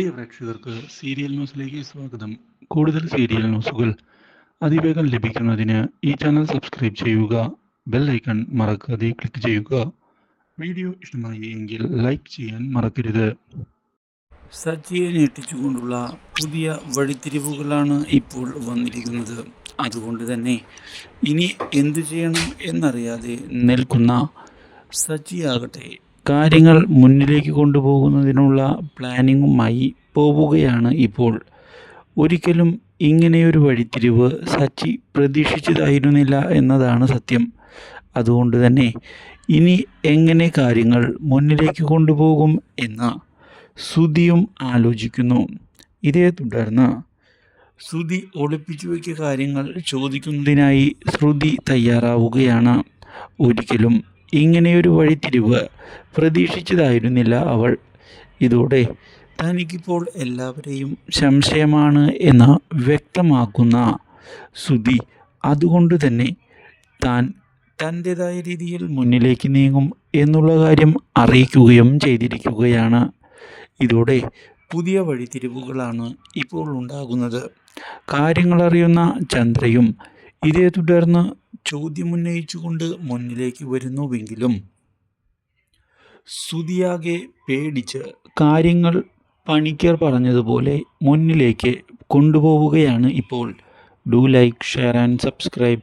പ്രിയ പ്രേക്ഷകർക്ക് സീരിയൽ ന്യൂസിലേക്ക് സ്വാഗതം. കൂടുതൽ സീരിയൽ ന്യൂസുകൾ അതിവേഗം ലഭിക്കുന്നതിന് ഈ ചാനൽ സബ്സ്ക്രൈബ് ചെയ്യുക ബെൽ ഐക്കൺ മറക്കാതെ ക്ലിക്ക് ചെയ്യുക. വീഡിയോ ഇഷ്ടമായി എങ്കിൽ ലൈക്ക് ചെയ്യാൻ മറക്കരുത്. സച്ചിയെ ഞെട്ടിച്ചുകൊണ്ടുള്ള പുതിയ വഴിത്തിരിവുകളാണ് ഇപ്പോൾ വന്നിരിക്കുന്നത്. അതുകൊണ്ട് തന്നെ ഇനി എന്തു ചെയ്യണം എന്നറിയാതെ നിൽക്കുന്ന സച്ചിയാകട്ടെ കാര്യങ്ങൾ മുന്നിലേക്ക് കൊണ്ടുപോകുന്നതിനുള്ള പ്ലാനിങ്ങുമായി പോവുകയാണ് ഇപ്പോൾ. ഒരിക്കലും ഇങ്ങനെയൊരു വഴിത്തിരിവ് സച്ചി പ്രതീക്ഷിച്ചതായിരുന്നില്ല എന്നതാണ് സത്യം. അതുകൊണ്ട് തന്നെ ഇനി എങ്ങനെ കാര്യങ്ങൾ മുന്നിലേക്ക് കൊണ്ടുപോകും എന്ന ശ്രുതിയും ആലോചിക്കുന്നു. ഇതേ തുടർന്ന് ശ്രുതി ഒളിപ്പിച്ചു വയ്ക്കിയ കാര്യങ്ങൾ ചോദിക്കുന്നതിനായി ശ്രുതി തയ്യാറാവുകയാണ്. ഒരിക്കലും ഇങ്ങനെയൊരു വഴിത്തിരിവ് പ്രതീക്ഷിച്ചതായിരുന്നില്ല അവൾ. ഇതോടെ തനിക്കിപ്പോൾ എല്ലാവരെയും സംശയമാണ് എന്ന് വ്യക്തമാക്കുന്ന ശ്രുതി അതുകൊണ്ട് തന്നെ താൻ തന്റെതായ രീതിയിൽ മുന്നിലേക്ക് നീങ്ങും എന്നുള്ള കാര്യം അറിയിക്കുകയും ചെയ്തിരിക്കുകയാണ്. ഇതോടെ പുതിയ വഴിത്തിരിവുകളാണ് ഇപ്പോൾ ഉണ്ടാകുന്നത്. കാര്യങ്ങളറിയുന്ന ചന്ദ്രയും ഇതേ തുടർന്ന് ചോദ്യമുന്നയിച്ചുകൊണ്ട് മുന്നിലേക്ക് വരുന്നുവെങ്കിലും സുതിയാകെ പേടിച്ച് കാര്യങ്ങൾ പണിക്കർ പറഞ്ഞതുപോലെ മുന്നിലേക്ക് കൊണ്ടുപോവുകയാണ് ഇപ്പോൾ. Do like share and subscribe.